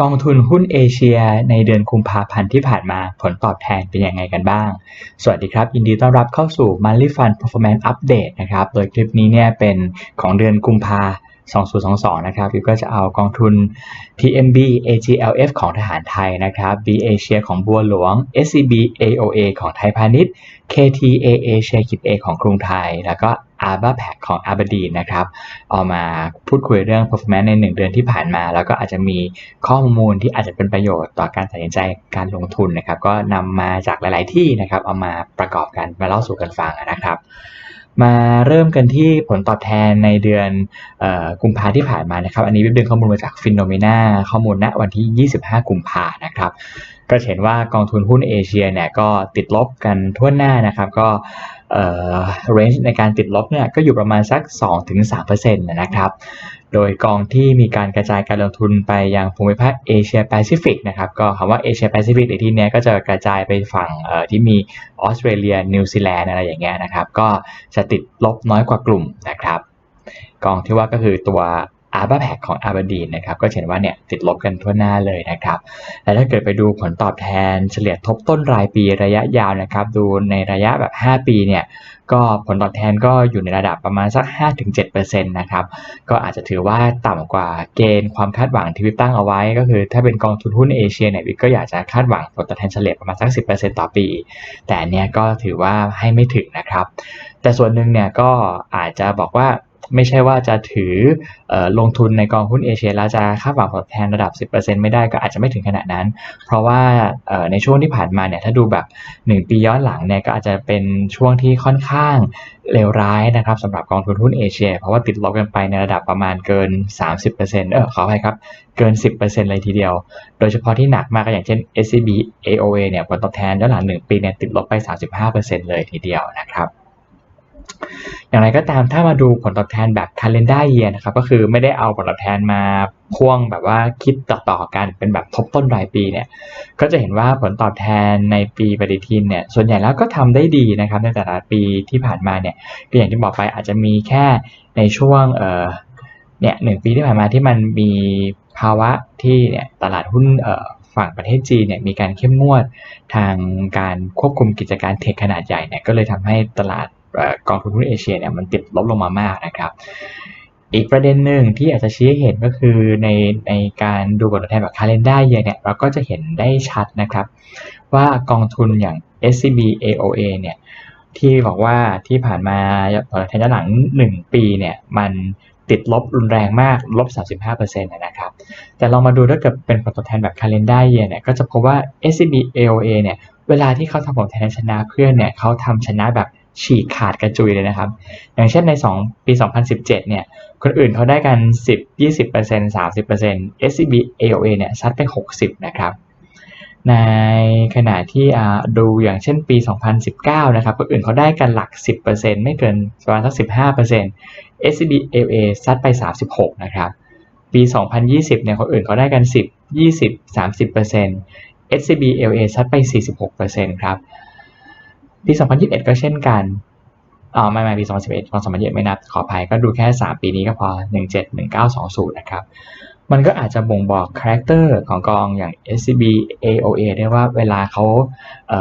กองทุนหุ้นเอเชีย ในเดือนกุมภาพันธ์ที่ผ่านมาผลตอบแทนเป็นยังไงกันบ้าง สวัสดีครับ ยินดีต้อนรับเข้าสู่ Monthly Fund Performance Update นะครับ โดยคลิปนี้เนี่ยเป็นของเดือนกุมภา2022 นะครับวิวก็จะเอากองทุน TMB AGLF ของทหารไทยนะครับ B Asia ของบัวหลวง SCB AOA ของไทยพาณิชย์ KTAA Share Kit A ของกรุงไทย แล้วก็ a r b a p a c ของ a b e r d e e n นะครับเอามาพูดคุยเรื่อง performance ใน 1 เดือนที่ผ่านมา แล้วก็อาจจะมีข้อมูลที่อาจจะเป็นประโยชน์ต่อการตัดสินใจการลงทุนนะครับ ก็นำมาจากหลาย ๆ ที่นะครับเอามาประกอบกันมาเล่าสู่กันฟังนะครับมาเริ่มกันที่ผลตอบแทนในเดือนอกุมภาที่ผ่านมานะครับ อันนี้เป็นข้อมูลมาจากฟินโนเมนาข้อมูลณวันที่ 25 กุมภานะครับ ก็เห็นว่ากองทุนหุ้นเอเชียเนี่ยก็ติดลบกันทั่วหน้านะครับ ก็ เอ่อ range ในการติดลบเนี่ยก็อยู่ประมาณสัก 2-3%นะครับ โดยกองที่มีการกระจายการลงทุนไปยังภูมิภาคเอเชียแปซิฟิกนะครับ ก็คำว่าเอเชียแปซิฟิกในที่นี้ก็จะกระจายไปฝั่งที่มีออสเตรเลีย นิวซีแลนด์อะไรอย่างเงี้ยนะครับ ก็จะติดลบน้อยกว่ากลุ่มนะครับ กองที่ว่าก็คือตัว a r b a p a c ของ a b e r d e e n นะครับก็เห็นว่าเนี่ยติดลบกันทั่วหน้าเลยนะครับและถ้าเกิดไปดูผลตอบแทนเฉลี่ยทบต้นรายปีระยะยาวนะครับดูในระยะแบบ 5 ปีเนี่ยก็ผลตอบแทนก็อยู่ในระดับประมาณสัก 5-7%นะครับก็อาจจะถือว่าต่ำกว่าเกณฑ์ความคาดหวังที่วิตั้งเอาไว้ ก็คือถ้าเป็นกองทุนหุ้นเอเชียเนี่ยวิก็อยากจะคาดหวังผลตอบแทนเฉลี่ยประมาณสัก 10%ต่อปี แต่เนี้ยก็ถือว่าให้ไม่ถึงนะครับ แต่ส่วนหนึ่งเนี่ยก็อาจจะบอกว่า ไม่ใช่ว่าจะถืออลงทุนในกองหุ้นเอเชียแล้วจะคาดหวังผลแทนระดับ 10%ไม่ได้ก็อาจจะไม่ถึงขนาดนั้น เพราะว่าในช่วงที่ผ่านมาเนี่ยถ้าดูแบบ 1 ปีย้อนหลังเนี่ยก็อาจจะเป็นช่วงที่ค่อนข้างเลวร้ายนะครับสำหรับกองทุนหุ้นเอเชีย เพราะว่าติดลบกันไปในระดับประมาณเกิน 30%เออขออภัยครับ เกิน 10%เลยทีเดียว โดยเฉพาะที่หนักมากก็อย่างเช่น SCB AOA เนี่ยผลตอบแทนย้อนหลัง 1 ปีเนี่ยติดลบไป 35%เลยทีเดียวนะครับ อย่างไรก็ตามถ้ามาดูผลตอบแทนแบบ calendar year นะครับก็คือไม่ได้เอาผลตอบแทนมาพ่วงแบบว่าคิดต่อๆกันเป็นแบบทบต้นรายปีเนี่ยก็จะเห็นว่าผลตอบแทนในปีปฏิทินเนี่ยส่วนใหญ่แล้วก็ทำได้ดีนะครับในแต่ละปีที่ผ่านมาเนี่ยก็อย่างที่บอกไปอาจจะมีแค่ในช่วงเอ่อเนี่ยหนึ่งปีที่ผ่านมาที่มันมีภาวะที่เนี่ยตลาดหุ้นเอ่อฝั่งประเทศจีนเนี่ยมีการเข้มงวดทางการควบคุมกิจการเทคขนาดใหญ่เนี่ยก็เลยทำให้ตลาด กองทุนหุ้นเอเชียเนี่ยมันติดลบลงมามากนะครับ อีกประเด็นหนึ่งที่อาจจะชี้ให้เห็นก็คือในในการดูผลตอบแทนแบบคาล endar year เนี่ยเราก็จะเห็นได้ชัดนะครับ ว่ากองทุนอย่าง SCB AOA เนี่ยที่บอกว่าที่ผ่านมาผลตอบแทนย้อนหลัง 1 ปีเนี่ยมันติดลบรุนแรงมากลบ 35%นะครับ แต่ลองมาดูถ้าเกิดเป็นผลตอบแทนแบบคาล endar year เนี่ยก็จะพบว่า SCB AOA เนี่ยเวลาที่เขาทำผลตอบแทนชนะเพื่อนเนี่ยเขาทำชนะแบบ ฉีกขาดกระจุยเลยนะครับ อย่างเช่นใน 2 ปี 2017 เนี่ย คนอื่นเขาได้กัน 10 20% 30% SCB AOA เนี่ยซัดไป 60 นะครับ ในขณะที่ดูอย่างเช่นปี 2019 นะครับ คนอื่นเขาได้กันหลัก 10%ไม่เกินประมาณสัก 15% SCB AOA ซัดไป 36 นะครับ ปี 2020 เนี่ย คนอื่นเขาได้กัน 10 20 30% SCB AOA ซัดไป 46%ครับ ปี 2021 ก็เช่นกันอ๋อไม่ไม่ปี 2011 2021 ไม่นับขออภัยก็ดูแค่ 3 ปีนี้ก็พอ 17 1920 นะครับ มันก็อาจจะบ่งบอกคาแรคเตอร์ของกองอย่าง SCB AOA ได้ว่าเวลาเขาเ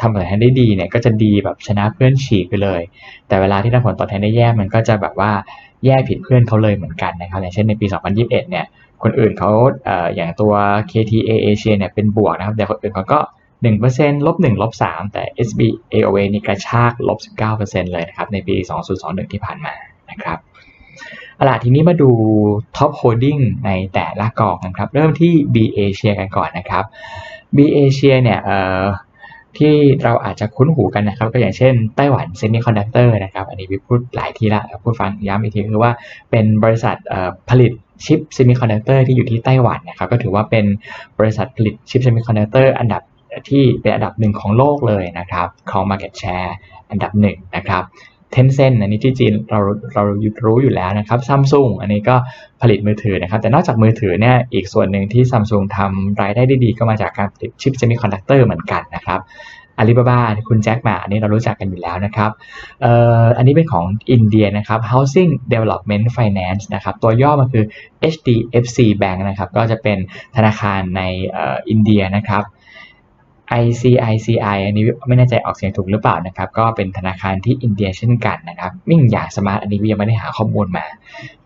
ทำผลตอบแทนได้ดีเนี่ยก็จะดีแบบชนะเพื่อนฉีกไปเลย แต่เวลาที่ทำผลตอบแทนได้แย่มันก็จะแบบว่าแย่ผิดเพื่อนเขาเลยเหมือนกันนะครับอย่างเช่นในปี 2021 เนี่ยคนอื่นเขาเอออย่างตัว KTA Asia เนี่ยเป็นบวกนะครับแต่คนอื่นเขาก็ 1%ลบ1ลบ3แต่ SB AOA นี่กระชากลบ19%เลยนะครับ ในปี 2021 ที่ผ่านมานะครับเอาล่ะทีนี้มาดู Top Holding ในแต่ละกองนะครับ เริ่มที่ B Asia กันก่อนนะครับ B Asia เนี่ยเอ่อที่เราอาจจะคุ้นหูกันนะครับ ก็อย่างเช่นไต้หวันเซมิคอนดักเตอร์นะครับ อันนี้พี่พูดหลายทีละพูดฟังย้ำอีกทีคือว่าเป็นบริษัทผลิตชิปเซมิคอนดักเตอร์ที่อยู่ที่ไต้หวันนะครับ ก็ถือว่าเป็นบริษัทผลิตชิปเซมิคอนดักเตอร์อันดับ ที่เป็นอันดับหนึ่งของโลกเลยนะครับของ Market Share อันดับหนึ่งนะครับเทนเซนอันนี้ที่จีนเราเรารู้อยู่แล้วนะครับซัมซุงอันนี้ก็ผลิตมือถือนะครับ แต่นอกจากมือถือเนี่ยอีกส่วนหนึ่งที่ซัมซุงทำรายได้ได้ดีก็มาจากการผลิตชิปเซมิคอนดักเตอร์เหมือนกันนะครับอาลีบาบาคุณแจ็คหมาอันนี้เรารู้จักกันอยู่แล้วนะครับเอ่ออันนี้เป็นของอินเดียนะครับ Housing Development Finance นะครับ ตัวย่อมันคือ HDFC Bank นะครับ ก็จะเป็นธนาคารในอออินเดียนะครับ ICICI อันนี้ไม่แน่ใจออกเสียงถูกหรือเปล่านะครับ ก็เป็นธนาคารที่อินเดียเช่นกันนะครับมิ่งอยางสมาร์ทอันนี้ยังไม่ได้หาข้อมูลมา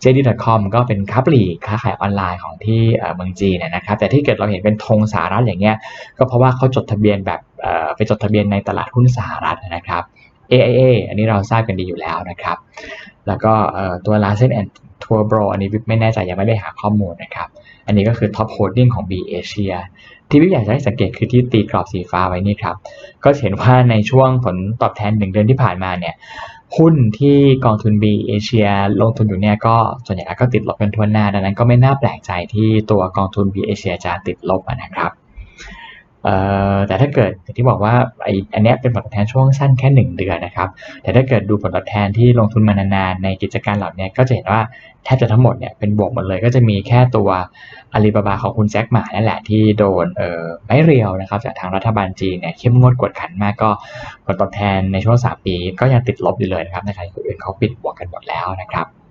JD.com ก็เป็นค้าปลีกค้าขายออนไลน์ของที่เมืองจีนนะครับ แต่ที่เกิดเราเห็นเป็นธงสหรัฐอย่างเงี้ย ก็เพราะว่าเขาจดทะเบียนแบบไปจดทะเบียนในตลาดหุ้นสหรัฐนะครับ AIA อันนี้เราทราบกันดีอยู่แล้วนะครับ แล้วก็ตัว Larsen and Toubro อันนี้ไม่แน่ใจยังไม่ได้หาข้อมูลนะครับ อันนี้ก็คือ Top Holding ของ B Asia ที่วิอยากจะให้สังเกตคือที่ตีกรอบสีฟ้าไว้นี่ครับ ก็เห็นว่าในช่วงผลตอบแทนหนึ่งเดือนที่ผ่านมาเนี่ยหุ้นที่กองทุน B เอเชียลงทุนอยู่เนี่ยก็ส่วนใหญ่ก็ติดลบกันทั่วหน้า ดังนั้นก็ไม่น่าแปลกใจที่ตัวกองทุน B เอเชียจะติดลบนะครับ แต่ถ้าเกิดอย่างที่บอกว่าไออันนี้เป็นผลตอบแทนช่วงสั้นแค่ 1 เดือนนะครับ แต่ถ้าเกิดดูผลตอบแทนที่ลงทุนมานานๆในกิจการเหล่านี้ก็จะเห็นว่าแทบจะทั้งหมดเนี่ยเป็นบวกหมดเลยก็จะมีแค่ตัวอาลีบาบาของคุณแจ็คหมานั่นแหละที่โดนเออไม่เรียวนะครับจากทางรัฐบาลจีนเนี่ยเข้มงวดกดขันมากก็ผลตอบแทนในช่วง3ปี ก็ยังติดลบอยู่เลยนะครับในขณะที่คนอื่นเขาปิดบวกกันหมดแล้วนะครับ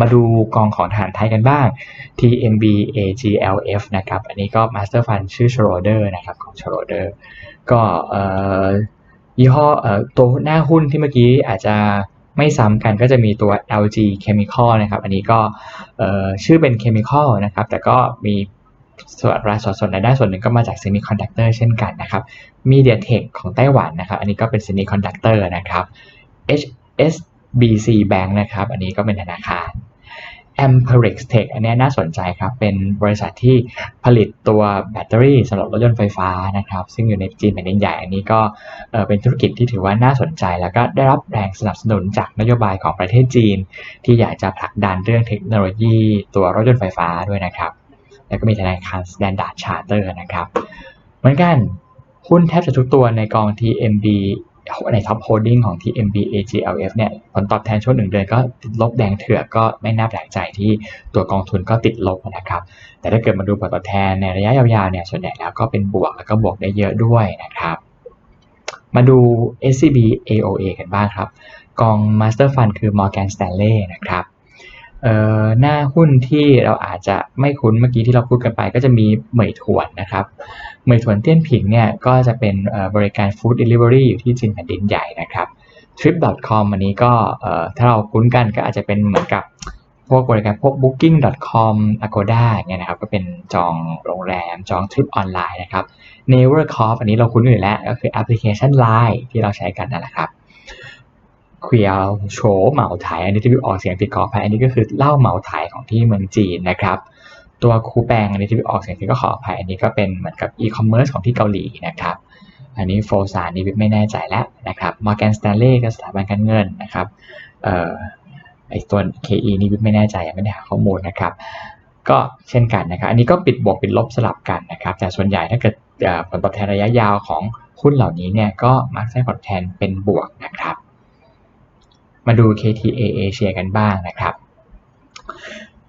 มาดูกองของทหารไทยกันบ้าง TMB AGLF นะครับ อันนี้ก็ Master Fund ชื่อ Schroder นะครับของ Schroder ก็ยี่ห้อตัวหน้าหุ้นที่เมื่อกี้อาจจะไม่ซ้ำกันก็จะมีตัว LG Chemical นะครับ อันนี้ก็ชื่อเป็น Chemical นะครับ แต่ก็มีส่วนรายส่วนรายได้ส่วนหนึ่งก็มาจาก Semiconductor เช่นกันนะครับ MediaTek ของไต้หวันนะครับ อันนี้ก็เป็น Semiconductor นะครับ Hs BC Bank นะครับ อันนี้ก็เป็นธนาคาร Amperex Tech อันนี้น่าสนใจครับ เป็นบริษัทที่ผลิตตัวแบตเตอรี่สำหรับรถยนต์ไฟฟ้านะครับ ซึ่งอยู่ในจีนแผ่นดินใหญ่ อันนี้ก็เป็นธุรกิจที่ถือว่าน่าสนใจ แล้วก็ได้รับแรงสนับสนุนจากนโยบายของประเทศจีน ที่อยากจะผลักดันเรื่องเทคโนโลยีตัวรถยนต์ไฟฟ้าด้วยนะครับ แล้วก็มีธนาคาร Standard Charter นะครับ เหมือนกันหุ้นแทบจะทุกตัวในกอง TMB ในท็อปโฮดดิ้งของ TMB AGLF เนี่ยผลตอบแทนช่วงหนึ่งเดือนก็ติดลบแดงเถื่อกก็ไม่น่าแปลกใจที่ตัวกองทุนก็ติดลบนะครับ แต่ถ้าเกิดมาดูผลตอบแทนในระยะยาวๆเนี่ยส่วนใหญ่แล้วก็เป็นบวกแล้วก็บวกได้เยอะด้วยนะครับมาดู SCB AOA กันบ้างครับ กอง Master Fund คือ Morgan Stanley นะครับ หน้าหุ้นที่เราอาจจะไม่คุ้นเมื่อกี้ที่เราพูดกันไป ก็จะมีเหมยถวนนะครับเหมยถวนเตี้ยนผิงเนี่ยก็จะเป็นบริการ Food Delivery อยู่ที่จีนแผ่นดินใหญ่นะครับ trip.com อันนี้ก็ถ้าเราคุ้นกันก็อาจจะเป็นเหมือนกับพวกบริการพวก booking.com agoda เนี่ยนะครับก็เป็นจองโรงแรมจองทริปออนไลน์นะครับ Nevercop อันนี้เราคุ้นอยู่แล้ว ก็คือแอปพลิเคชัน Line ที่เราใช้กันนั่นแหละครับ เคียวโฉเหมาไถอันนี้ที่ออกเสียงผิดขออภัยอันนี้ก็คือเหล่าเหมาไถของที่เมืองจีนนะครับ ตัวคูแปงอันนี้ที่ออกเสียงผิดก็ขออภัยอันนี้ก็เป็นเหมือนกับอีคอมเมิร์ซของที่เกาหลีนะครับอันนี้โฟซานนี่ไม่แน่ใจแล้วนะครับมอร์แกนสแตนเล่ก็สถาบันการเงินนะครับเอ่อไอตัว KE นี่ไม่แน่ใจยังไม่ได้หาข้อมูลนะครับ ก็เช่นกันนะครับ อันนี้ก็ปิดบวกปิดลบสลับกันนะครับ แต่ส่วนใหญ่ถ้าเกิดผลตอบแทนระยะยาวของหุ้นเหล่านี้เนี่ยก็มักจะผลตอบแทนเป็นบวกนะครับ มาดู KTA Asia กันบ้างนะครับ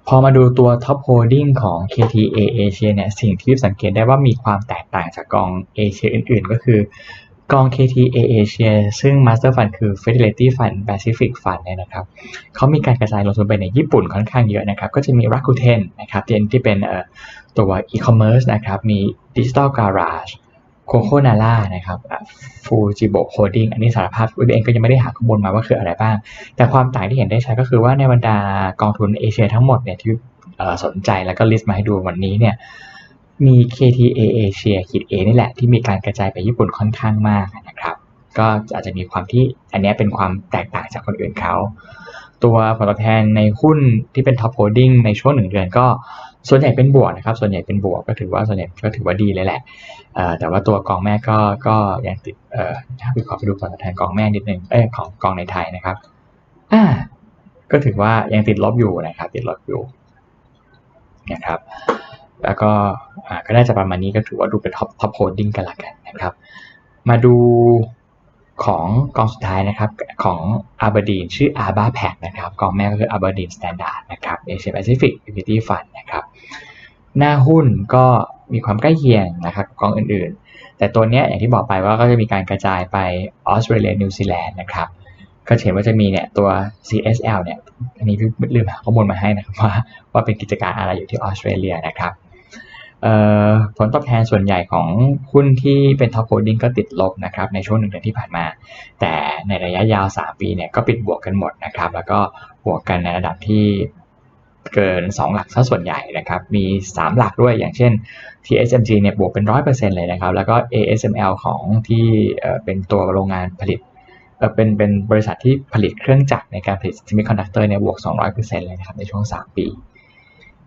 พอมาดูตัว Top Holding ของ KTA Asia เนี่ยสิ่งที่สังเกตได้ว่ามีความแตกต่างจากกองเอเชียอื่นๆ ก็คือกอง KTA Asia ซึ่ง Master Fund คือ Fidelity Fund Pacific Fund เนี่ยนะครับ เขามีการกระจายลงทุนไปในญี่ปุ่นค่อนข้างเยอะนะครับ ก็จะมี Rakuten นะครับที่เป็นตัว e-commerce นะครับ มี Digital Garage โคโคนาล่านะครับฟูจิโบโฮดดิ้งอันนี้สารภาพวิเองก็ยังไม่ได้หาข้อมูลมาว่าคืออะไรบ้าง แต่ความต่างที่เห็นได้ชัดก็คือว่าในบรรดากองทุนเอเชียทั้งหมดเนี่ยที่สนใจแล้วก็ลิสต์มาให้ดูวันนี้เนี่ยมี KTA เอเชียขีดเอนี่แหละที่มีการกระจายไปญี่ปุ่นค่อนข้างมากนะครับก็อาจจะมีความที่อันนี้เป็นความแตกต่างจากคนอื่นเขา ตัวผลตอบแทนในหุ้นที่เป็นท็อปโฮดดิ้งในช่วงหนึ่งเดือนก็ ส่วนใหญ่เป็นบวกนะครับ ส่วนใหญ่เป็นบวกก็ถือว่าส่วนใหญ่ก็ถือว่าดีเลยแหละแต่ว่าตัวกองแม่ก็ก็ยังติดเอ่อถ้าไปขอไปดูผลตอบแทนกองแม่นิดนึงเอ้ของกองในไทยนะครับอ่าก็ถือว่ายังติดลบอยู่นะครับ ติดลบอยู่นะครับ แล้วก็ก็น่าจะประมาณนี้ก็ถือว่าดูเป็นท็อปท็อปโฮดดิ้งกันละกันนะครับ มาดู ของกองสุดท้ายนะครับของอาบดีนชื่อ Arba Pack นะครับกองแม่ก็คือ Aberdeen Standard นะครับ Asia Pacific Equity Fund นนะครับหน้าหุ้นก็มีความใกล้เคียงนะครับกับกองอื่นๆ แต่ตัวเนี้ยอย่างที่บอกไปว่าก็จะมีการกระจายไปออสเตรเลียนิวซีแลนด์นะครับก็เห็นว่าจะมีเนี่ยตัว CSL เนี่ยอันนี้พี่ลืมหาข้อมูลมาให้นะครับว่าว่าเป็นกิจการอะไรอยู่ที่ออสเตรเลียนะครับ ผลตอบแทนส่วนใหญ่ของหุ้นที่เป็นท็อปโฮดดิ้งก็ติดลบนะครับในช่วงหนึ่งเดือนที่ผ่านมา แต่ในระยะยาว 3 ปีเนี่ยก็ปิดบวกกันหมดนะครับ แล้วก็บวกกันในระดับที่เกิน 2 หลักซะส่วนใหญ่นะครับ มี 3 หลักด้วยอย่างเช่น TSMC เนี่ยบวกเป็น 100%เลยนะครับ แล้วก็ ASML ของที่เป็นตัวโรงงานผลิตเป็นเป็นบริษัทที่ผลิตเครื่องจักรในการผลิตซิมิคอนดักเตอร์เนี่ยบวก 200%เลยนะครับในช่วง 3 ปี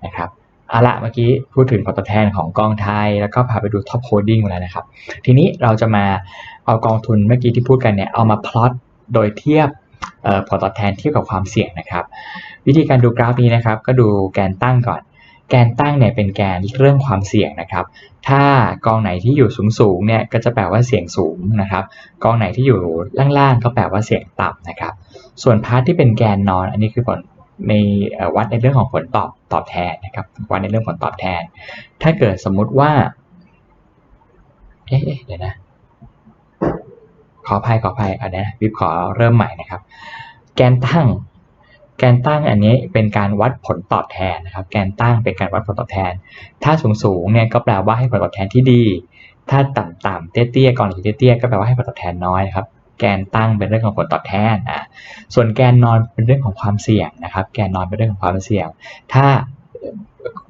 นะครับ เอาละเมื่อกี้พูดถึงผลตอบแทนของกองไทย แล้วก็พาไปดูท็อปโฮดดิ้งแล้วนะครับ ทีนี้เราจะมาเอากองทุนเมื่อกี้ที่พูดกันเนี่ยเอามาพลอตโดยเทียบผลตอบแทนเทียบกับความเสี่ยงนะครับ วิธีการดูกราฟนี้นะครับ ก็ดูแกนตั้งก่อน แกนตั้งเนี่ยเป็นแกนเรื่องความเสี่ยงนะครับ ถ้ากองไหนที่อยู่สูงสูงเนี่ยก็จะแปลว่าเสี่ยงสูงนะครับ กองไหนที่อยู่ล่างๆก็แปลว่าเสี่ยงต่ำนะครับ ส่วนพาร์ทที่เป็นแกนนอน อันนี้คือผล ในวัดในเรื่องของผลตอบตอบแทนนะครับวัดในเรื่องผลตอบแทน ถ้าเกิดสมมุติว่าเอ๊ะเดี๋ยวนะขออภัยขออภัยอันนี้วิบขอเริ่มใหม่นะครับ แกนตั้ง แกนตั้งอันนี้เป็นการวัดผลตอบแทนนะครับ แกนตั้งเป็นการวัดผลตอบแทน ถ้าสูงสูงเนี่ยก็แปลว่าให้ผลตอบแทนที่ดี ถ้าต่ำต่ำเตี้ยเตี้ยก่อนหรือเตี้ยก็แปลว่าให้ผลตอบแทนน้อยนะครับ แกนตั้งเป็นเรื่องของผลตอบแทนอะส่วนแกนนอนเป็นเรื่องของความเสี่ยงนะครับ แกนนอนเป็นเรื่องของความเสี่ยง ถ้า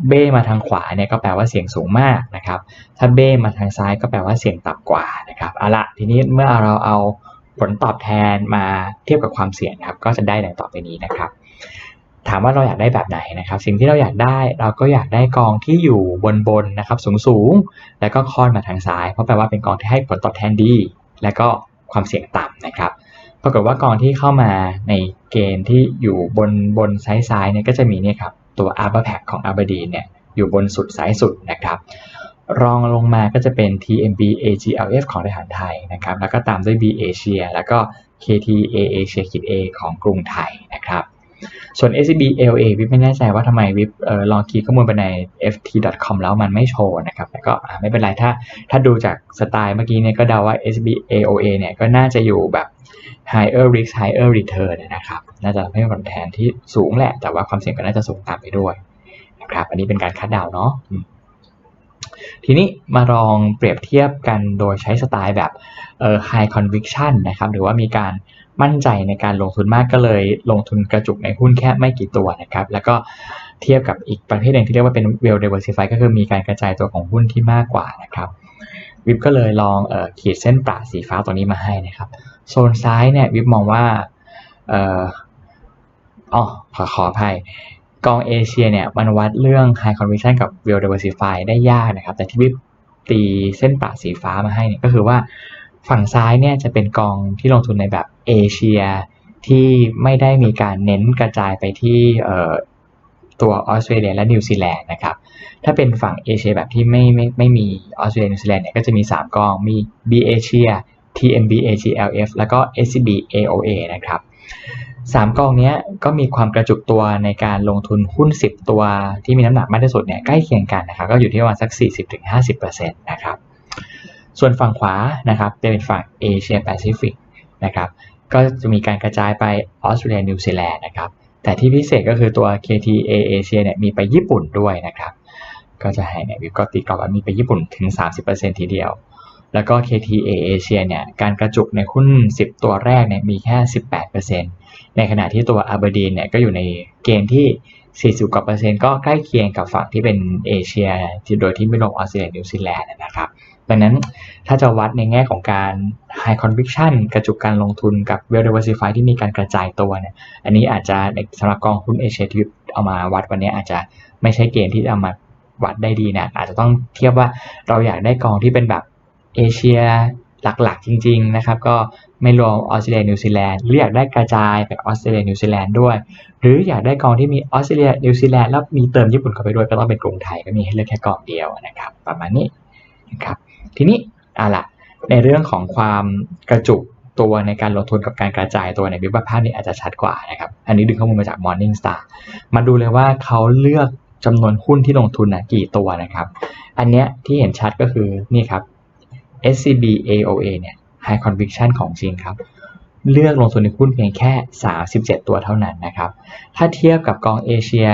เบ้มาทางขวาเนี่ยก็แปลว่าเสี่ยงสูงมากนะครับ ถ้าเบ้มาทางซ้ายก็แปลว่าเสี่ยงต่ำกว่านะครับเอาละทีนี้เมื่อเราเอาผลตอบแทนมาเทียบกับความเสี่ยงครับ ก็จะได้ดังต่อไปนี้นะครับ ถามว่าเราอยากได้แบบไหนนะครับ สิ่งที่เราอยากได้เราก็อยากได้กองที่อยู่บนบนนะครับ สูงสูงแล้วก็ค่อนมาทางซ้าย เพราะแปลว่าเป็นกองที่ให้ผลตอบแทนดี และก็ ความเสี่ยงต่ำนะครับ ปรากฏว่ากองที่เข้ามาในเกณฑ์ที่อยู่บนบนซ้ายซ้ายเนี่ยก็จะมีเนี่ยครับตัว a r b o r p a c ของ a b e r d e e n เนี่ยอยู่บนสุดซ้ายสุดนะครับ รองลงมาก็จะเป็น TMB AGLF ของทหารไทยนะครับ แล้วก็ตามด้วย B Asia แล้วก็ KTA Asia A ของกรุงไทยนะครับ ส่วน SCB LA วิบไม่แน่ใจว่าทำไมวิบออลองคีย์ข้อมูลไปใน ft.com แล้วมันไม่โชว์นะครับแต่ก็ไม่เป็นไรถ้าถ้าดูจากสไตล์เมื่อกี้เนี่ยก็เดาว่า SCB AOA เนี่ยก็น่าจะอยู่แบบ higher risk higher return นะครับ น่าจะให้ผลแทนที่สูงแหละ แต่ว่าความเสี่ยงก็น่าจะสูงตามไปด้วยนะครับ อันนี้เป็นการคาดเดาเนาะทีนี้มาลองเปรียบเทียบกันโดยใช้สไตล์แบบ high conviction นะครับ หรือว่ามีการ มั่นใจในการลงทุนมากก็เลย ลงทุนกระจุกในหุ้นแค่ไม่กี่ตัวนะครับ แล้วก็เทียบกับอีกประเภทหนึ่งที่เรียกว่าเป็น well diversified ก็คือมีการกระจายตัวของหุ้นที่มากกว่านะครับวิบก็เลยลองเออขีดเส้นปราสีฟ้าตัวนี้มาให้นะครับโซนซ้ายเนี่ยวิบมองว่าเอออ๋อขอขออภัยกองเอเชียเนี่ยมันวัดเรื่อง high conviction กับ well diversified ได้ยากนะครับ แต่ที่วิบตีเส้นปราสีฟ้ามาให้เนี่ยก็คือว่า ฝั่งซ้ายเนี่ยจะเป็นกองที่ลงทุนในแบบเอเชียที่ไม่ได้มีการเน้นกระจายไปที่ตัวออสเตรเลียและนิวซีแลนด์นะครับ ถ้าเป็นฝั่งเอเชียแบบที่ไม่ไม่ไม่มีออสเตรเลียนิวซีแลนด์เนี่ยก็จะมี 3กองมี B Asia TMB AGLF แล้วก็ SCB AOA นะครับสามกองนี้ก็มีความกระจุกตัวในการลงทุนหุ้น 10 ตัวที่มีน้ำหนักมากที่สุดเนี่ยใกล้เคียงกันนะครับก็อยู่ที่ประมาณสัก 40-50%นะครับ ส่วนฝั่งขวานะครับจะเป็นฝั่งเอเชียแปซิฟิกนะครับก็จะมีการกระจายไปออสเตรเลียนิวซีแลนด์นะครับแต่ที่พิเศษก็คือตัว KTA เอเชียเนี่ยมีไปญี่ปุ่นด้วยนะครับก็จะให้เนี่ยวิวก็ตีกรอบว่ามีไปญี่ปุ่นถึง 30%ทีเดียว แล้วก็ KTA เอเชียเนี่ยการกระจุกในหุ้น 10 ตัวแรกเนี่ยมีแค่ 18%ในขณะที่ตัวอาเบอร์ดีนเนี่ยก็อยู่ในเกณฑ์ที่ 40 กว่าเปอร์เซ็นต์ก็ใกล้เคียงกับฝั่งที่เป็นเอเชียโดยที่ไม่ลงออสเตรเลียนิวซีแลนด์นะครับ ดังนั้นถ้าจะวัดในแง่ของการ high conviction กระจุกการลงทุนกับ well diversified ที่มีการกระจายตัวเนี่ยอันนี้อาจจะสำหรับกองหุ้นเอเชียที่เอามาวัดวันนี้อาจจะไม่ใช่เกณฑ์ที่จะเอามาวัดได้ดีนะอาจจะต้องเทียบว่าเราอยากได้กองที่เป็นแบบเอเชียหลักๆจริง ๆ นะครับ ก็ไม่รวมออสเตรเลียนิวซีแลนด์หรืออยากได้กระจายไปออสเตรเลียนิวซีแลนด์ด้วย หรืออยากได้กองที่มีออสเตรเลียนิวซีแลนด์แล้วมีเติมญี่ปุ่นเข้าไปด้วยก็ต้องเป็นกรุงไทยก็มีให้เลือกแค่กองเดียวนะครับ ประมาณนี้ นะครับทีนี้อะละในเรื่องของความกระจุกตัวในการลงทุนกับการกระจายตัวในวิบัติภาพนี้อาจจะชัดกว่านะครับอันนี้ดึงข้อมูลมาจาก Morning Star มาดูเลยว่าเขาเลือกจำนวนหุ้นที่ลงทุนนะกี่ตัวนะครับ อันเนี้ยที่เห็นชัดก็คือนี่ครับ SCB AOA เนี่ย High Conviction ของจริงครับ เลือกลงทุนในหุ้นเพียงแค่ 37 ตัวเท่านั้นนะครับ ถ้าเทียบกับกองเอเชีย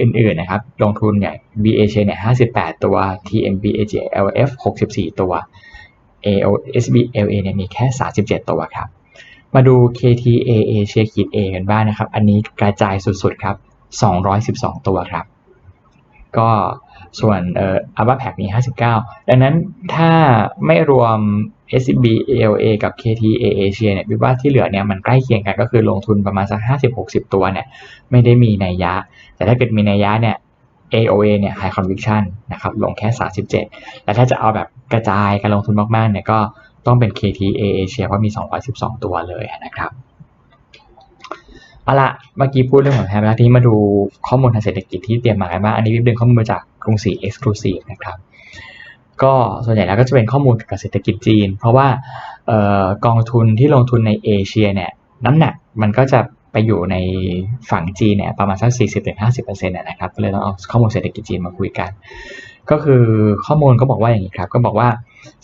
อื่นๆนะครับ ลงทุนเนี่ย B Asia เนี่ย58 ตัว TMB AGLF 64 ตัว AO SB LA เนี่ยมีแค่ 37 ตัวครับ มาดู KTA Asia ขีด A กันบ้างนะครับ อันนี้กระจายสุดๆครับ 212 ตัวครับ ก็ส่วนเอ่อ a l p h a p a c มี 59 ดังนั้นถ้าไม่รวม SCB ALA กับ KTA Asia เนี่ยวิว่าที่เหลือเนี่ยมันใกล้เคียงกันก็คือลงทุนประมาณสัก 50-60 ตัวเนี่ยไม่ได้มีนัยยะ แต่ถ้าเกิดมีนัยยะเนี่ย AOA เนี่ย High Conviction นะครับลงแค่ 37 แต่ถ้าจะเอาแบบกระจายการลงทุนมากๆเนี่ยก็ต้องเป็น KTA Asia เพราะมี 212 ตัวเลยนะครับเอาละเมื่อกี้พูดเรื่องของแฮมแล้วทีนี้มาดูข้อมูลทางเศรษฐกิจที่เตรียมมากันบ้างอันนี้วิบดึงข้อมูลมาจากกรุงศรี Exclusive นะครับ ก็ส่วนใหญ่แล้วก็จะเป็นข้อมูลเกี่ยวกับเศรษฐกิจจีน เพราะว่าออกองทุนที่ลงทุนในเอเชียเนี่ยน้ำหนักมันก็จะไปอยู่ในฝั่งจีนเนี่ยประมาณสัก 40-50%นะครับก็เลยต้องเอาข้อมูลเศรษฐกิจจีนมาคุยกัน ก็คือข้อมูลก็บอกว่าอย่างนี้ครับ ก็บอกว่า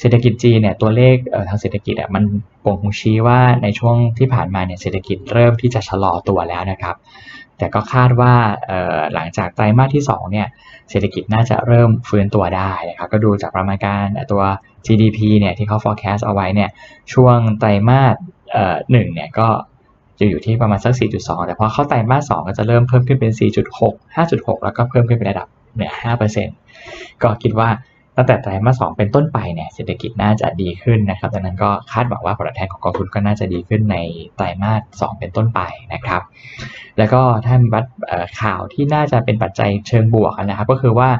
เศรษฐกิจจีนเนี่ยตัวเลขเทางเศรษฐกิจอะมันบ่งชี้ว่าในช่วงที่ผ่านมาเนี่ยเศรษฐกิจเริ่มที่จะชะลอตัวแล้วนะครับ แต่ก็คาดว่าหลังจากไตรมาสที่2เนี่ยเศรษฐกิจน่าจะเริ่มฟื้นตัวได้นะครับก็ดูจากประมาณการตัว GDP เนี่ยที่เขา forecast เอาไว้เนี่ยช่วงไตรมาสหนึ่งเนี่ยก็จะอยู่ที่ประมาณสัก 4.2 แต่พอเข้าไตรมาส2ก็จะเริ่มเพิ่มขึ้นเป็น 4.6 5.6 แล้วก็เพิ่มขึ้นเป็นระดับเนี่ย5%ก็คิดว่า ตั้งแต่ไตรมาสสองเป็นต้นไปเนี่ยเศรษฐกิจน่าจะดีขึ้นนะครับดังนั้นก็คาดหวังว่าผลตอบแทนของกองทุนก็น่าจะดีขึ้นในไตรมาสสองเป็นต้นไปนะครับ แล้วก็ถ้ามีวัดข่าวที่น่าจะเป็นปัจจัยเชิงบวกนะครับ ก็คือว่า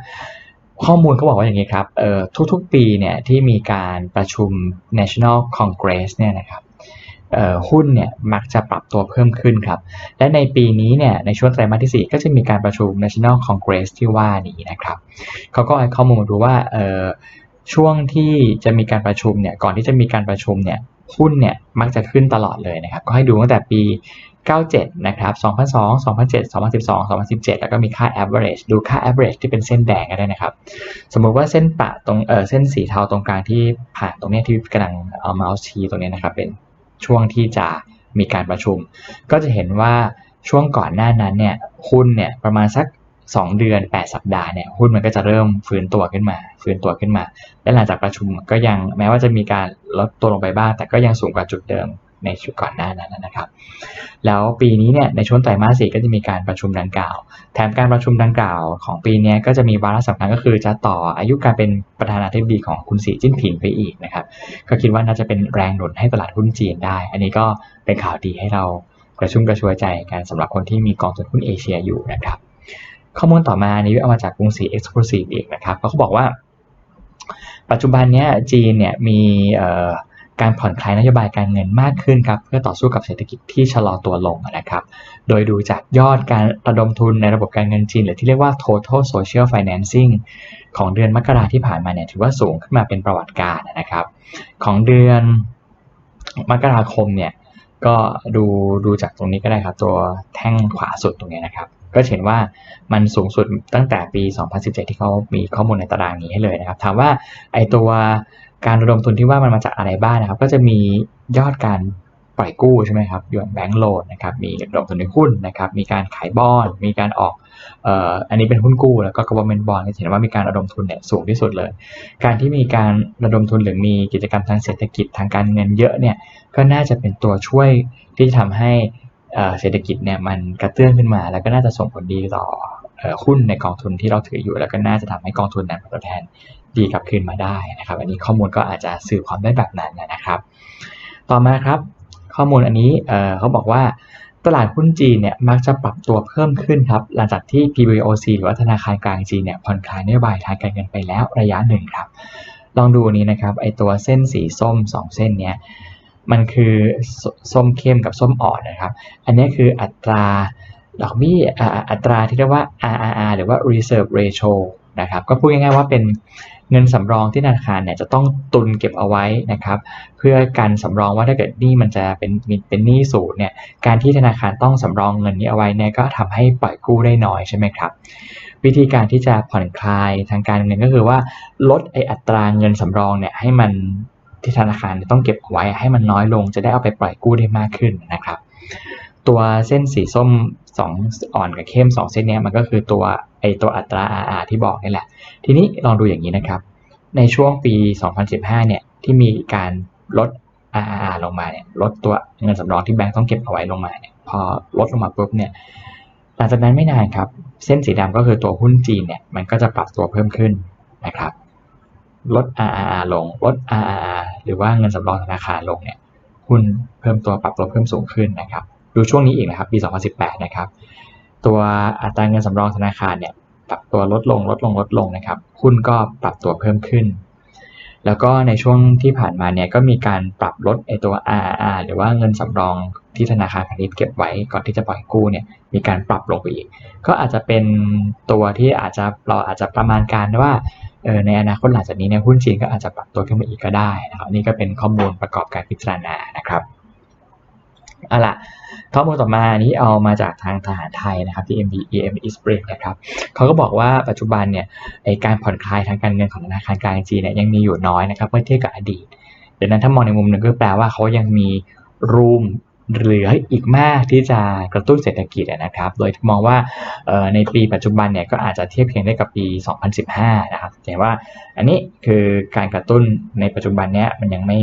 ข้อมูลเขาบอกว่าอย่างนี้ครับทุกๆปีเนี่ยที่มีการประชุม National Congress เนี่ยนะครับ หุ้นเนี่ยมักจะปรับตัวเพิ่มขึ้นครับ และในปีนี้เนี่ยในช่วงไตรมาสที่ 4 ก็จะมีการประชุม National Congress ที่ว่านี้นะครับเขาก็ให้ข้อมูลมาดูว่าช่วงที่จะมีการประชุมเนี่ยก่อนที่จะมีการประชุมเนี่ยหุ้นเนี่ยมักจะขึ้นตลอดเลยนะครับ ก็ให้ดูตั้งแต่ปี 97 นะครับ 2002 2007 2012 2017 แล้วก็มีค่า average ดูค่า average ที่เป็นเส้นแดงก็ได้นะครับ สมมุติว่าเส้นปะตรงเออเส้นสีเทาตรงกลางที่ผ่านตรงนี้ที่กำลังเอาเมาส์ชี้ตรงนี้นะครับเป็น ช่วงที่จะมีการประชุม ก็จะเห็นว่าช่วงก่อนหน้านั้นเนี่ยหุ้นเนี่ยประมาณสัก 2 เดือน 8 สัปดาห์เนี่ยหุ้นมันก็จะเริ่มฟื้นตัวขึ้นมา ฟื้นตัวขึ้นมา และหลังจากประชุมก็ยังแม้ว่าจะมีการลดตัวลงไปบ้าง แต่ก็ยังสูงกว่าจุดเดิม ในชุดก่อนหน้านั้นนะครับ แล้วปีนี้เนี่ยในช่วงไตรมาสสี่ก็จะมีการประชุมดังกล่าว แถมการประชุมดังกล่าวของปีนี้ก็จะมีวาระสำคัญก็คือจะต่ออายุการเป็นประธานาธิบดีของคุณสีจิ้นผิงไปอีกนะครับ ก็คิดว่าน่าจะเป็นแรงหนุนให้ตลาดหุ้นจีนได้ อันนี้ก็เป็นข่าวดีให้เรากระชุ่มกระชวยใจกันสำหรับคนที่มีกองทุนหุ้นเอเชียอยู่นะครับ ข้อมูลต่อมานี้เอามาจากกรุงศรีเอ็กซ์คลูซีฟอีกนะครับเขาบอกว่า ปัจจุบันเนี้ยจีนเนี่ยมีเอ่อ การผ่อนคลายนโยบายการเงินมากขึ้นครับเพื่อต่อสู้กับเศรษฐกิจที่ชะลอตัวลงนะครับ โดยดูจากยอดการระดมทุนในระบบการเงินจีน หรือที่เรียกว่า total social financing ของเดือนมกราที่ผ่านมาเนี่ยถือว่าสูงขึ้นมาเป็นประวัติการ์นะครับ ของเดือนมกราคมเนี่ยก็ดูดูจากตรงนี้ก็ได้ครับ ตัวแท่งขวาสุดตรงนี้นะครับ ก็เห็นว่ามันสูงสุดตั้งแต่ปี 2017 ที่เขามีข้อมูลในตารางนี้ให้เลยนะครับ ถามว่าไอตัว การระดมทุนที่ว่ามันมาจากอะไรบ้างนะครับ ก็จะมียอดการปล่อยกู้ใช่ไหมครับอย่างแบงก์โลนนะครับมีระดมทุนในหุ้นนะครับมีการขายบอลมีการออกเอ่ออันนี้เป็นหุ้นกู้แล้วก็ government bond จะเห็นว่ามีการระดมทุนเนี่ยสูงที่สุดเลย การที่มีการระดมทุนหรือมีกิจกรรมทางเศรษฐกิจทางการเงินเยอะเนี่ยก็น่าจะเป็นตัวช่วยที่จะทำให้เศรษฐกิจเนี่ยมันกระเตื้องขึ้นมา แล้วก็น่าจะส่งผลดีต่อ หุ้นในกองทุนที่เราถืออยู่ แล้วก็น่าจะทำให้กองทุนนั้นผลตอบแทนดีกลับคืนมาได้นะครับ อันนี้ข้อมูลก็อาจจะสื่อความได้แบบนั้นนะครับ ต่อมาครับ ข้อมูลอันนี้เขาบอกว่าตลาดหุ้นจีนเนี่ยมักจะปรับตัวเพิ่มขึ้นครับหลังจากที่ PBOC หรือว่าธนาคารกลางจีนเนี่ยผ่อนคลายนโยบายทางการเงินไปแล้วระยะหนึ่งครับ ลองดูนี้นะครับไอตัวเส้นสีส้ม 2 เส้นเนี้ยมันคือส้มเข้มกับส้มอ่อนนะครับ อันนี้คืออัตรา ดอกเบี้ยอัตราที่เรียกว่า RRR หรือว่า reserve ratio นะครับก็พูดง่ายๆว่าเป็นเงินสำรองที่ธนาคารเนี่ยจะต้องตุนเก็บเอาไว้นะครับ เพื่อการสำรองว่าถ้าเกิดหนี้มันจะเป็นเป็นหนี้สูงเนี่ยการที่ธนาคารต้องสำรองเงินนี้เอาไว้เนี่ยก็ทำให้ปล่อยกู้ได้น้อยใช่ไหมครับ วิธีการที่จะผ่อนคลายทางการเงินก็คือว่าลดไออัตราเงินสำรองเนี่ยให้มันที่ธนาคารต้องเก็บเอาไว้ให้มันน้อยลงจะได้เอาไปปล่อยกู้ได้มากขึ้นนะครับ ตัวเส้นสีส้มสองอ่อนกับเข้มสองเส้นนี้มันก็คือตัวไอตัวอัตรา RR ที่บอกนี่แหละ ทีนี้ลองดูอย่างนี้นะครับ ในช่วงปี 2015 เนี่ยที่มีการลด RR ลงมาเนี่ยลดตัวเงินสำรองที่แบงก์ต้องเก็บเอาไว้ลงมาเนี่ยพอลดลงมาปุ๊บเนี่ยหลังจากนั้นไม่นานครับ เส้นสีดำก็คือตัวหุ้นจีนเนี่ยมันก็จะปรับตัวเพิ่มขึ้นนะครับลด RRR ลงลด RRR หรือว่าเงินสำรองธนาคารลงเนี่ยหุ้นเพิ่มตัวปรับตัวเพิ่มสูงขึ้นนะครับ ดูช่วงนี้อีกนะครับปี 2018 นะครับ ตัวอัตราเงินสำรองธนาคารเนี่ยปรับตัวลดลงลดลงลดลงนะครับหุ้นก็ปรับตัวเพิ่มขึ้น แล้วก็ในช่วงที่ผ่านมาเนี่ยก็มีการปรับลดไอตัว RRR หรือว่าเงินสำรองที่ธนาคารพาณิชย์เก็บไว้ก่อนที่จะปล่อยกู้เนี่ยมีการปรับลงไปอีก ก็อาจจะเป็นตัวที่อาจจะเราอาจจะประมาณการว่าในอนาคตหลังจากนี้เนี่ยหุ้นจีนก็อาจจะปรับตัวขึ้นมาอีกก็ได้นะครับนี่ก็เป็นข้อมูลประกอบการพิจารณานะครับเอาล่ะ ข้อมูลต่อมาอันนี้เอามาจากทางทหารไทยนะครับที่ MD EM e s p r i t นะครับเขาก็บอกว่าปัจจุบันเนี่ยการผ่อนคลายทางการเงินของธนาคารกลางจีนเนี่ยยังมีอยู่น้อยนะครับเมื่อเทียบกับอดีตดังนั้นถ้ามองในมุมหนึ่งก็แปลว่าเขายังมีรูมเหลืออีกมากที่จะกระตุ้นเศรษฐกิจนะครับ โดยมองว่าในปีปัจจุบันเนี่ยก็อาจจะเทียบเคียงได้กับปี 2015 นะครับเห็นว่าอันนี้คือการกระตุ้นในปัจจุบันเนี้ยมันยังไม่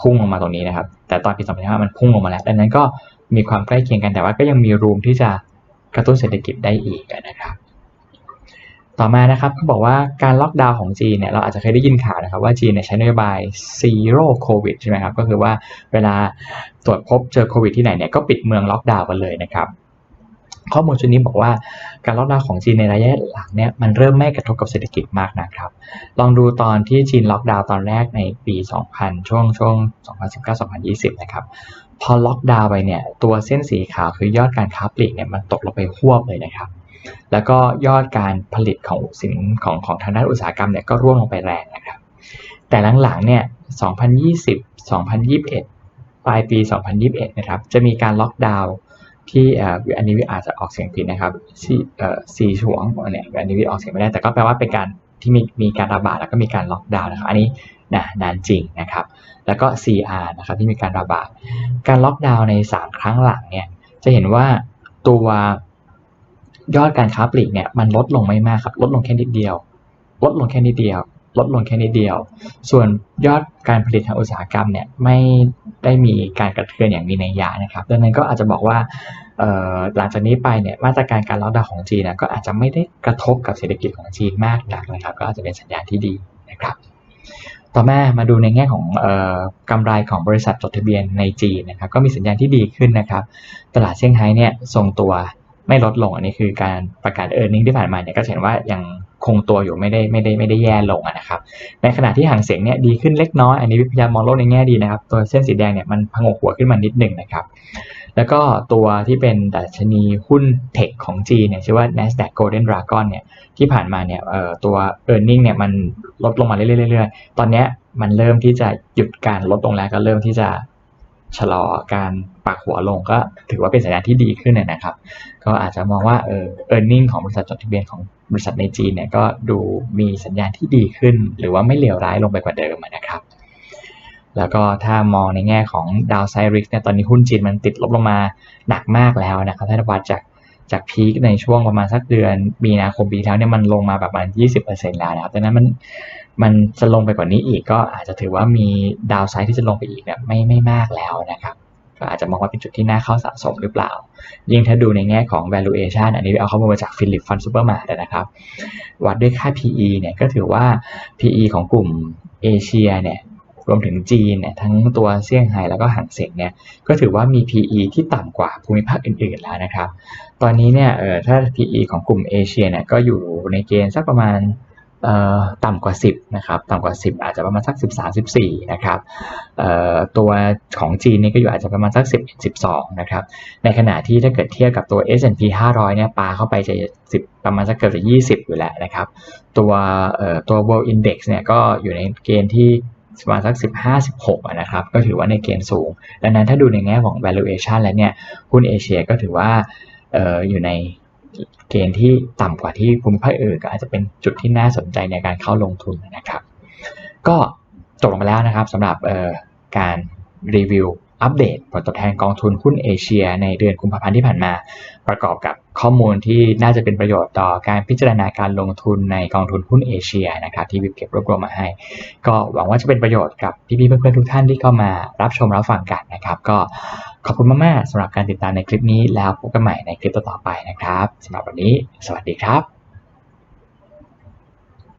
พุ่งลงมาตรงนี้นะครับ แต่ตอนปี 2015 มันพุ่งลงมาแล้วดังนั้นก็ มีความใกล้เคียงกันแต่ว่าก็ยังมีรูมที่จะกระตุ้นเศรษฐกิจได้อีกนะครับ ต่อมานะครับเขาบอกว่าการล็อกดาวน์ของจีนเนี่ยเราอาจจะเคยได้ยินข่าวนะครับว่าจีนเนี่ยใช้นโยบาย zero covid ใช่ไหมครับก็คือว่าเวลาตรวจพบเจอโควิดที่ไหนเนี่ยก็ปิดเมืองล็อกดาวน์กันเลยนะครับข้อมูลชุดนี้บอกว่าการล็อกดาวน์ของจีนในระยะหลังเนี่ยมันเริ่มไม่กระทบกับเศรษฐกิจมากนะครับ ลองดูตอนที่จีนล็อกดาวน์ตอนแรกในปี 2000 ช่วงช่วง 2019-2020 นะครับ พอล็อกดาวน์ไปเนี่ยตัวเส้นสีขาวคือยอดการค้าปลีกเนี่ยมันตกลงไปหวบเลยนะครับ แล้วก็ยอดการผลิตของสินของของทางด้านอุตสาหกรรมเนี่ยก็ร่วงลงไปแรงนะครับ แต่หลังๆเนี่ย 2020 2021 ปลายปี 2021 นะครับ จะมีการล็อกดาวน์ที่อันนี้วิอาจจะออกเสียงผิดนะครับซีช่วงเนี่ยอันนี้วิออกเสียงไม่ได้แต่ก็แปลว่าเป็นการที่มีมีการระบาดแล้วก็มีการล็อกดาวน์นะครับอันนี้ นะนานจริงนะครับ แล้วก็ CR นะครับที่มีการระบาด การล็อกดาวน์ใน 3 ครั้งหลังเนี่ยจะเห็นว่าตัวยอดการค้าปลีกเนี่ยมันลดลงไม่มากครับลดลงแค่นิดเดียว ลดลงแค่นิดเดียว ลดลงแค่นิดเดียว ส่วนยอดการผลิตทางอุตสาหกรรมเนี่ยไม่ได้มีการกระเทือนอย่างมีนัยยะนะครับ ดังนั้นก็อาจจะบอกว่าหลังจากนี้ไปเนี่ยมาตรการการล็อกดาวน์ของจีนนะก็อาจจะไม่ได้กระทบกับเศรษฐกิจของจีนมากนักนะครับ ก็อาจจะเป็นสัญญาณที่ดีนะครับ ต่อมามาดูในแง่ของออกำไรของบริษัทจดทะเบียนในจีนนะครับก็มีสัญญาณที่ดีขึ้นนะครับ ตลาดเซี่ยงไฮ้เนี่ยทรงตัวไม่ลดลงอันนี้คือการประกาศเออร์เน็งที่ผ่านมาเนี่ยก็เห็นว่ายัง คงตัวอยู่ไม่ได้ไม่ได้ไม่ได้แย่ลงนะครับ ในขณะที่หางเสียงเนี่ยดีขึ้นเล็กน้อย อันนี้พยายามมองโลกในแง่ดีนะครับ ตัวเส้นสีแดงเนี่ยมันพงกหัวขึ้นมานิดหนึ่งนะครับ แล้วก็ตัวที่เป็นดัชนีหุ้นเทคของจีนเนี่ยชื่อว่า NASDAQ Golden Dragon เนี่ยที่ผ่านมาเนี่ยเอ่อตัว e a r n i n g เนี่ยมันลดลงมาเรื่อยๆ ตอนนี้มันเริ่มที่จะหยุดการลดลงแล้วก็เริ่มที่จะชะลอการปักหัวลงก็ถือว่าเป็นสัญญาณที่ดีขึ้นนะครับ ก็อาจจะมองว่าเออเออร์เน็งของบริษัทจดทะเบียนของ บริษัทในจีนเนี่ยก็ดูมีสัญญาณที่ดีขึ้น หรือว่าไม่เลวร้ายลงไปกว่าเดิมนะครับ แล้วก็ถ้ามองในแง่ของดาวไซริกเนี่ยตอนนี้หุ้นจีนมันติดลบลงมาหนักมากแล้วนะครับถ้าวัดจากจากพีคในช่วงประมาณสักเดือนมีนาคมปีแล้วเนี่ยมันลงมาแบบประมาณ 20%แล้วนะครับดังนั้นมันมันจะลงไปกว่านี้อีกก็อาจจะถือว่ามีดาวไซด์ที่จะลงไปอีกเนี่ยไม่ไม่มากแล้วนะครับ ก็อาจจะมองว่าเป็นจุดที่น่าเข้าสะสมหรือเปล่า ยิ่งถ้าดูในแง่ของ valuation อันนี้เอาข้อมูลมาจาก Philip Fund Supermart นะครับ วัดด้วยค่า PE เนี่ยก็ถือว่า PE ของกลุ่มเอเชียเนี่ยรวมถึงจีนเนี่ยทั้งตัวเซี่ยงไฮ้แล้วก็หางเส็งเนี่ยก็ถือว่ามี PE ที่ต่ำกว่าภูมิภาคอื่นๆแล้วนะครับ ตอนนี้เนี่ยเออถ้า PE ของกลุ่มเอเชียเนี่ยก็อยู่ในเกณฑ์สักประมาณ ต่ำกว่า 10นะครับต่ำกว่า 10 อาจจะประมาณสัก 13 14นะครับตัวของจีนนี่ก็อยู่อาจจะประมาณสัก11 12นะครับในขณะที่ถ้าเกิดเทียบกับตัว S&P 500เนี่ยปาเข้าไปจะ10 ประมาณสักเกือบจะ 20 อยู่แล้วนะครับตัวตัว World Index เนี่ยก็อยู่ในเกณฑ์ที่ประมาณสัก 15 16นะครับก็ถือว่าในเกณฑ์สูง ดังนั้นถ้าดูในแง่ของ valuation แล้วเนี่ยหุ้นเอเชียก็ถือว่าอยู่ใน เกณฑ์ที่ต่ำกว่าที่ภูมิภาคอื่นก็อาจจะเป็นจุดที่น่าสนใจในการเข้าลงทุนนะครับ ก็จบลงไปแล้วนะครับสำหรับการรีวิวอัปเดตผลตอบแทนกองทุนหุ้นเอเชีย ในเดือนกุมภาพันธ์ที่ผ่านมา ประกอบกับข้อมูลที่น่าจะเป็นประโยชน์ต่อการพิจารณาการลงทุนในกองทุนหุ้นเอเชียนะครับที่วิบเก็บรวบรวมมาให้ ก็หวังว่าจะเป็นประโยชน์กับพี่ๆเพื่อนๆทุกท่านที่เข้ามารับชมรับฟังกันนะครับ ก็ขอบคุณมากๆสำหรับการติดตามในคลิปนี้แล้วพบกันใหม่ในคลิปต่อๆไปนะครับสำหรับวันนี้ สวัสดีครับ